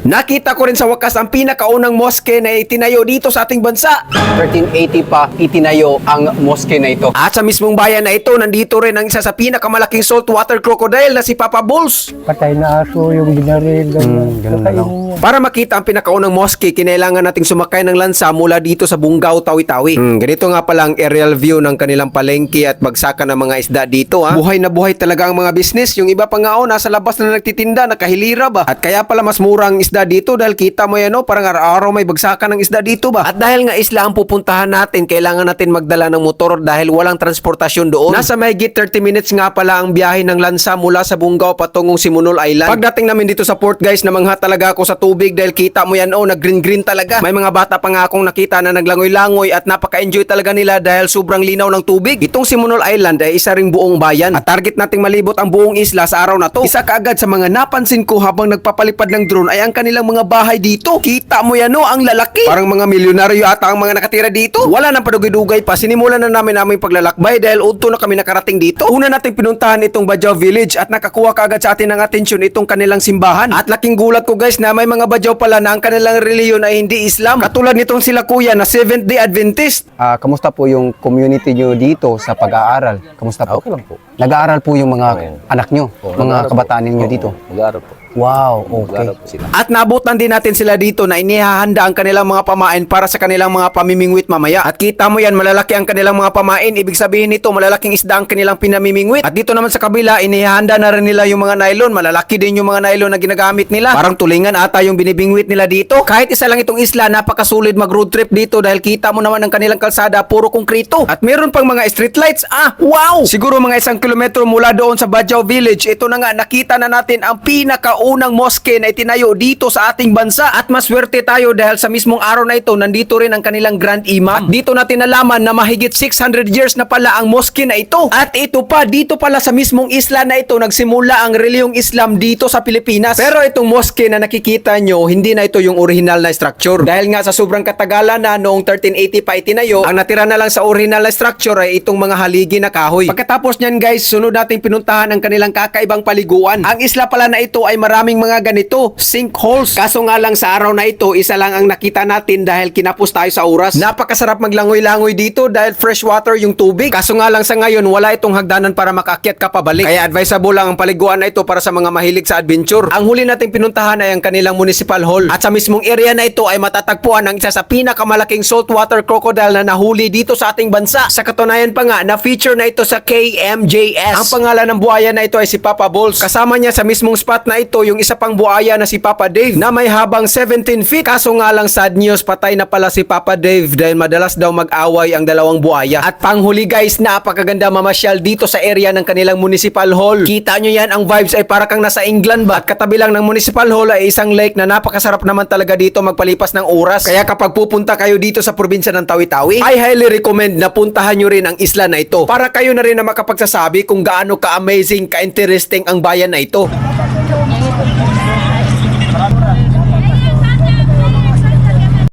Nakita ko rin sa wakas ang pinakaunang moske na itinayo dito sa ating bansa. 1380 pa itinayo ang moske na ito. At sa mismong bayan na ito, nandito rin ang isa sa pinakamalaking saltwater crocodile na si Papa Bulls. Patay na aso yung binaril. Hmm, ganun na lang. Para makita ang pinakaunang moske, kinailangan nating sumakay ng lansa mula dito sa Bungaw, Tawi-Tawi. Hmm, ganito nga pala ang aerial view ng kanilang palengke at bagsakan ng mga isda dito. Ha? Buhay na buhay talaga ang mga business. Yung iba pa nga oh, nasa labas na nagtitinda, nakahilira ba? At kaya pala mas mura ang isda dito dahil kita mo yan oh, parang araw-araw may bagsakan ng isda dito ba? At dahil nga isla ang pupuntahan natin, kailangan natin magdala ng motor dahil walang transportasyon doon. Nasa mahigit 30 minutes nga pala ang biyahe ng lansa mula sa Bungaw patungong Simunol Island. Pagdating namin dito sa port guys, namangha talaga ako sa tubig dahil kita mo yan oh, nag-green-green talaga. May mga bata pa nga akong nakita na naglangoy-langoy at napaka-enjoy talaga nila dahil sobrang linaw ng tubig. Itong Simunol Island ay isa ring buong bayan at target nating malibot ang buong isla sa araw na to. Isa kaagad sa mga napansin ko habang nagpapalipad ng drone ay ang kanilang mga bahay dito. Kita mo yan oh, ang lalaki. Parang mga milyonaryo ata ang mga nakatira dito. Wala nang padugay-dugay pa. Sinimulan na namin aming paglalakbay dahil udto na kami nakarating dito. Una nating pinuntahan itong Bajaw Village at nakakuha kaagad sa atin ng atensyon itong kanilang simbahan. At laking gulat ko guys na may mga Bajaw pala na ang kanilang reliyon ay hindi Islam. Katulad nitong sila kuya na Seventh Day Adventist. Ah, kamusta po yung community nyo dito sa pag-aaral? Kamusta po? Okay lang po. Nag-aaral po yung mga anak nyo, mga kabataan ninyo dito. Nag-aaral po. Wow, okay. At nabutan din natin sila dito na inihahanda ang kanilang mga pamain para sa kanilang mga pamimingwit mamaya. At kita mo yan, malalaki ang kanilang mga pamain. Ibig sabihin nito, malalaking isda ang kanilang pinamimingwit. At dito naman sa kabila, inihahanda na rin nila yung mga nylon. Malalaki din yung mga nylon na ginagamit nila. Parang tulingan ata yung binibingwit nila dito. Kahit isa lang itong isla, napakasulid mag road trip dito dahil kita mo naman ang kanilang kalsada, puro konkrito. At meron pang mga street lights. Ah, wow! Siguro mga isang kilometro mula doon sa Bajaw Village, ito na nga, nakita na natin ang pinakaunang moske na itinayo dito sa ating bansa. At maswerte tayo dahil sa mismong araw na ito, nandito rin ang kanilang Grand Imam. At dito natin nalaman na mahigit 600 years na pala ang moske na ito. At ito pa, dito pala sa mismong isla na ito, nagsimula ang reliyong Islam dito sa Pilipinas. Pero itong moske na nakikita nyo, hindi na ito yung original na structure. Dahil nga sa sobrang katagalan na noong 1380 pa itinayo, ang natira na lang sa original na structure ay itong mga haligi na kahoy. Pagkatapos niyan guys, sunod nating pinuntahan ang kanilang kakaibang paliguan. Ang isla pala na ito ay maraming mga ganito, sinkholes. Kaso nga lang sa araw na ito, isa lang ang nakita natin dahil kinapos tayo sa oras. Napakasarap maglangoy-langoy dito dahil fresh water yung tubig. Kaso nga lang sa ngayon, wala itong hagdanan para makaakyat ka pabalik. Kaya advisable lang ang paliguan na ito para sa mga mahilig sa adventure. Ang huli nating pinuntahan ay ang kanilang municipal hall. At sa mismong area na ito ay matatagpuan ang isa sa pinakamalaking saltwater crocodile na nahuli dito sa ating bansa. Sa katunayan pa nga, na-feature na ito sa KMJS. Ang pangalan ng buhaya na ito ay si Papa Bulls. Kasama niya sa mismong spot na ito yung isa pang buhaya na si Papa Dave na may habang 17 feet. Kaso nga lang sad news, patay na pala si Papa Dave dahil madalas daw mag-away ang dalawang buhaya. At panghuli guys, napakaganda mamasyal dito sa area ng kanilang municipal hall. Kita nyo yan, ang vibes ay para kang nasa England ba? At katabi lang ng municipal hall ay isang lake na napakasarap naman talaga dito magpalipas ng oras. Kaya kapag pupunta kayo dito sa probinsya ng Tawi-Tawi, I highly recommend na puntahan nyo rin ang isla na ito para kayo na rin na makapagsasabi kung gaano ka-amazing, ka-interesting ang bayan na ito. Thank you.